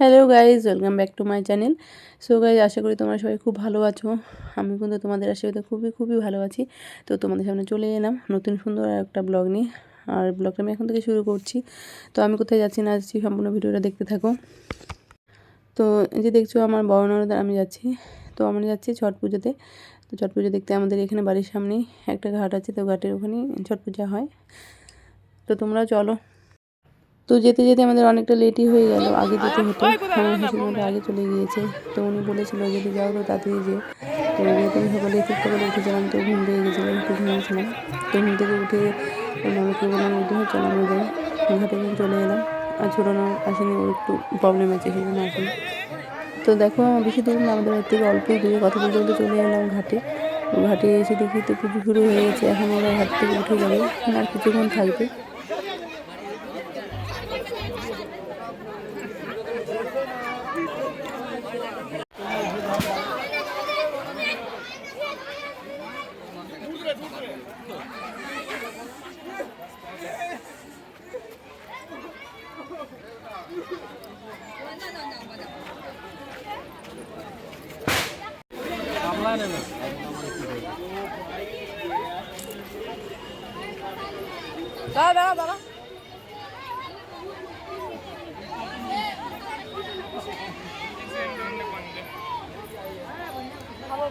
Hello guys welcome back to my channel so guys আশা করি তোমরা সবাই খুব ভালো আছো। আমি কিন্তু তোমাদের আশীর্বাদে খুবই খুবই ভালো আছি। তো তোমাদের সামনে চলে এলাম নতুন সুন্দর একটা ব্লগ নিয়ে। আর ব্লগটা আমি এখন থেকে শুরু করছি। তো আমি কোথায় যাচ্ছি না যাচ্ছি সম্পূর্ণ ভিডিওটা দেখতে থাকো। তো এই যে দেখছ, আমার বড় আমি যাচ্ছি। তো আমরা যাচ্ছি ছট পুজোতে। তো ছট পুজো দেখতে আমাদের এখানে বাড়ির সামনেই একটা ঘাট আছে, তো ঘাটের ওখানেই ছট পূজা হয়। তো তোমরা চলো। তো যেতে যেতে আমাদের অনেকটা লেটই হয়ে গেল। আগে যেতে হতো আমার আগে চলে গিয়েছে। তো উনি বলেছিল যদি যাও তো তাড়াতাড়ি যে তো যেহেতু আমি সকালে ঠিক সকালে উঠেছিলাম তো ঘুম পেয়ে গেছিলাম একটু ঘুমিয়েছিলাম। তো ঘুম থেকে উঠে মামাকে বললাম উঠে চলো আমরা যাই। ঘাটে চলে এলাম। আর ছোটো না আসেনি ওর একটু প্রবলেম আছে সেই জন্য আসেনি। তো দেখো আমার বেশি দূর না আমাদের থেকে অল্পই দূরে। কথা বলতে বলতে চলে এলাম ঘাটে। ঘাটে এসে দেখি তো পুজো শুরু হয়ে গেছে এখন ওরা ঘাট থেকে উঠে যাবে আর কিছুক্ষণ থাকবে। Damlanınız. Daha daha daha. Hava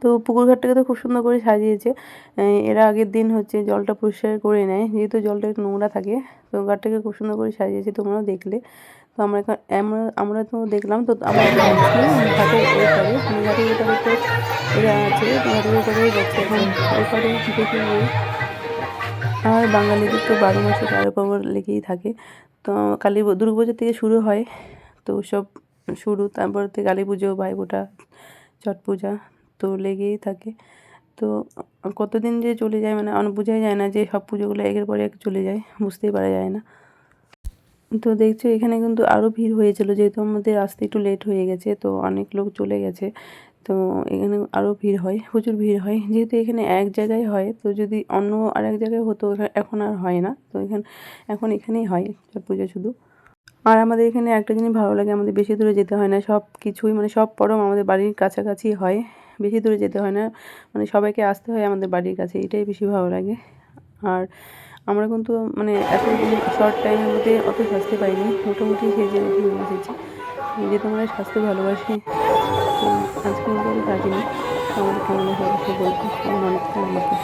তো খুব সুন্দর করে সাজিয়েছে। এরা আগের দিন হচ্ছে জলটা পরিষ্কার করে নেয়, যেহেতু জলটা একটু নোংরা থাকে, তো ঘাটটাকে খুব সুন্দর করে সাজিয়েছে, তোমরাও দেখলে। তো আমরা আমরা আমরা তো দেখলাম, তো আমরা ওইপারে তো এরা আছে এখন। আর বাঙালিদের তো বারো মাসে তেরো পর্ব লেগেই থাকে। তো কালী দুর্গাপুজো থেকে শুরু হয়, তো সব শুরু, তারপর থেকে কালী পুজো ভাইফোঁটা ছট পূজা তো লেগেই থাকে। তো কতদিন যে চলে যায় মানে বোঝাই যায় না যে সব পুজোগুলো একের পরে এক চলে যায়, বুঝতেই পারা যায় না। তো দেখছ এখানে কিন্তু আরও ভিড় হয়েছিল, যেহেতু আমাদের আসতে একটু লেট হয়ে গেছে, তো অনেক লোক চলে গেছে। তো এখানে আরও ভিড় হয়, প্রচুর ভিড় হয়। যেহেতু এখানে এক জায়গায় হয়, তো যদি অন্য আর এক জায়গায় হতো, এখন আর হয় না। তো এখানে, এখন এখানেই হয় ছট পুজো শুধু। আর আমাদের এখানে একটা জিনিস ভালো লাগে, আমাদের বেশি দূরে যেতে হয় না সব কিছুই মানে সব পরম আমাদের বাড়ির কাছাকাছি হয়। বেশি দূরে যেতে হয় না। মানে সবাইকে আসতে হয় আমাদের বাড়ির কাছে, এটাই বেশি ভালো লাগে। আর আমরা কিন্তু মানে এত শর্ট টাইমের মধ্যে অত স্বাস্থ্য পাইনি মোটামুটি সেজে নিয়ে এসেছি যেহেতু আমরা স্বাস্থ্য ভালোবাসি আজকে কিন্তু আমি কাটিনি। আমাদের কেমন অবশ্যই বলতে আমার অনেক আমাকে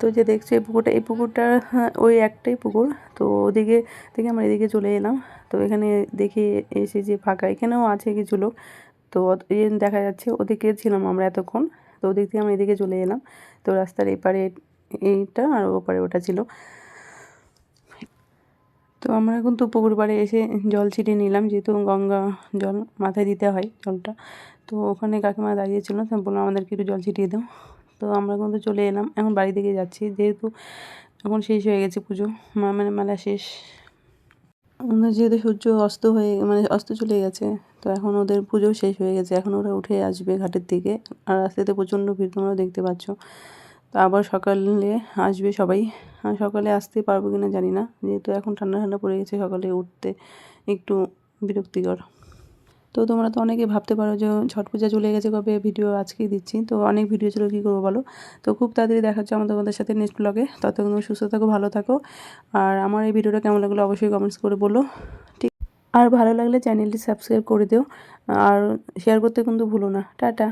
তো যে দেখছ এই পুকুরটা এই পুকুরটা হ্যাঁ, ওই একটাই পুকুর। তো ওদিকে থেকে আমরা এদিকে চলে এলাম। তো এখানে দেখি এসে যে ফাঁকা এখানেও আছে কিছু লোক। তো দেখা যাচ্ছে ওদিকে ছিলাম আমরা এতক্ষণ। তো ওদিক থেকে আমরা এদিকে চলে এলাম। তো রাস্তার এপারে এইটা আর ওপারে ওটা ছিল। তো আমরা কিন্তু পুকুর পাড়ে এসে জল ছিটিয়ে নিলাম যেহেতু গঙ্গা জল মাথায় দিতে হয় জলটা। তো ওখানে কাকিমা দাঁড়িয়েছিল তো বললাম আমাদেরকে একটু জল ছিটিয়ে দাও। তো আমরা কিন্তু চলে এলাম। এখন বাড়ি থেকে যাচ্ছি, যেহেতু এখন শেষ হয়ে গেছে পুজো মানে মেলা শেষ। যেহেতু সূর্য অস্ত হয়ে মানে অস্ত চলে গেছে, তো এখন ওদের পুজো শেষ হয়ে গেছে। এখন ওরা উঠে আসবে ঘাটের দিকে। আর রাস্তাতে প্রচণ্ড ভিড় তোমরা দেখতে পাচ্ছ। তো আবার সকালে আসবে সবাই। সকালে আসতে পারব কিনা জানি না, যেহেতু এখন ঠান্ডা ঠান্ডা পড়ে গেছে সকালে উঠতে। একটু বিরক্তিকর। তো তোমরা তো অনেকে ভাবতে পারো যে ছট পূজা চলে গেছে, কবে ভিডিও আজকেই দিচ্ছি। তো অনেক ভিডিও ছিল, কী করব বলো? তো খুব তাড়াতাড়ি দেখাচ্ছে আমার তোমাদের সাথে নেক্সট ব্লগে ততক্ষণ সুস্থ থাকো, ভালো থাকো। আর আমার এই ভিডিওটা কেমন লাগল অবশ্যই কমেন্টস করে বলো। ঠিক। আর ভালো লাগলে চ্যানেলটি সাবস্ক্রাইব করে দিও। আর শেয়ার করতে কিন্তু ভুলো না। টাটা।